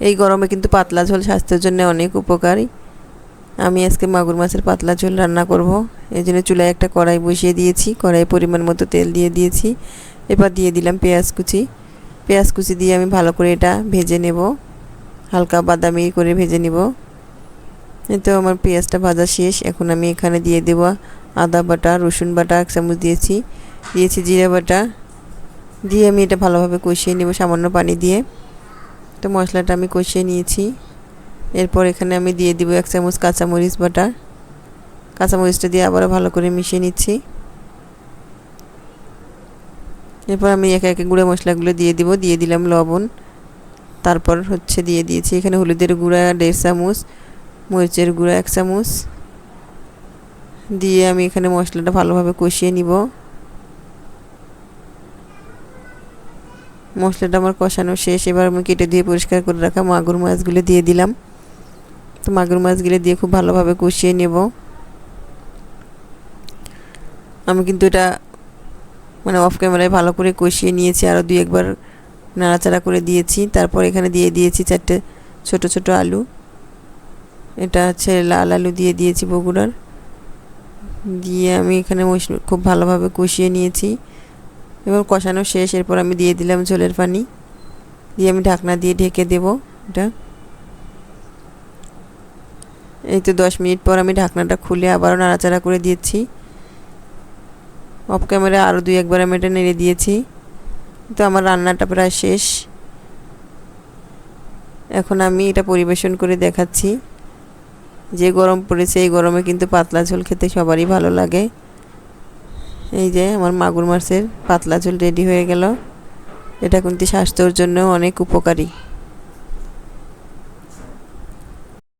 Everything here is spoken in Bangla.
এই গরমে কিন্তু পাতলা ঝোল স্বাস্থ্যের জন্য অনেক উপকারী। আমি আজকে মাগুর মাছের পাতলা ঝোল রান্না করব। এই জন্য চুলায় একটা কড়াই বসিয়ে দিয়েছি। কড়াই পরিমাণ মতো তেল দিয়ে দিয়েছি। এবার দিয়ে দিলাম পেঁয়াজ কুচি। পেঁয়াজ কুচি দিয়ে আমি ভালো করে এটা ভেজে নেব। হালকা বাদামি করে ভেজে নেব। তো আমার পেঁয়াজটা ভাজা শেষ। এখন আমি এখানে দিয়ে দেব আদা বাটা, রসুন বাটা, এক চামচ দিয়েছি। দিয়েছি জিরা বাটা। দিয়ে আমি এটা ভালোভাবে কষিয়ে নেব সামান্য পানি দিয়ে। তো মশলাটা আমি কষিয়ে নিয়েছি। এরপর এখানে আমি দিয়ে দিব এক চামচ কাঁচামরিচ বাটার। কাঁচামরিচটা দিয়ে আবারও ভালো করে মিশিয়ে নিচ্ছি। এরপর আমি একে একে গুঁড়ো মশলাগুলো দিয়ে দিব, দিয়ে দিলাম লবণ। তারপর হচ্ছে দিয়ে দিয়েছি এখানে হলুদের গুঁড়া, দেড় চামচ, মরিচের গুঁড়া এক চামচ। দিয়ে আমি এখানে মশলাটা ভালোভাবে কষিয়ে নিব। মশলাটা আমার কষানো শেষ। এবার আমি কেটে দিয়ে পরিষ্কার করে রাখা মাগুর মাছগুলো দিয়ে দিলাম। তো মাগুর মাছগুলো দিয়ে খুব ভালোভাবে কষিয়ে নেব। আমি কিন্তু এটা মানে অফ ক্যামেরায় ভালো করে কষিয়ে নিয়েছি আরও দুই একবার নাড়াচাড়া করে দিয়েছি। তারপর এখানে দিয়ে দিয়েছি চারটে ছোট ছোট আলু। এটা হচ্ছে লাল আলু দিয়ে দিয়েছি বগুড়ার। দিয়ে আমি এখানে খুব ভালোভাবে কষিয়ে নিয়েছি। এবার কষানো শেষ, এরপর আমি দিয়ে দিলাম ঝোলের পানি। দিয়ে আমি ঢাকনা দিয়ে ঢেকে দেব এটা। এই তো দশ মিনিট পর আমি ঢাকনাটা খুলে আবারও নাড়াচাড়া করে দিয়েছি। অফ ক্যামেরা আরও দুই একবার আমি এটা নেড়ে দিয়েছি। তো আমার রান্নাটা প্রায় শেষ। এখন আমি এটা পরিবেশন করে দেখাচ্ছি। যে গরম পড়েছে, এই গরমে কিন্তু পাতলা ঝোল খেতে সবারই ভালো লাগে। এই যে আমার মাগুর মাছের পাতলা ঝোল রেডি হয়ে গেল। এটা কিন্তু স্বাস্থ্যর জন্য অনেক উপকারী।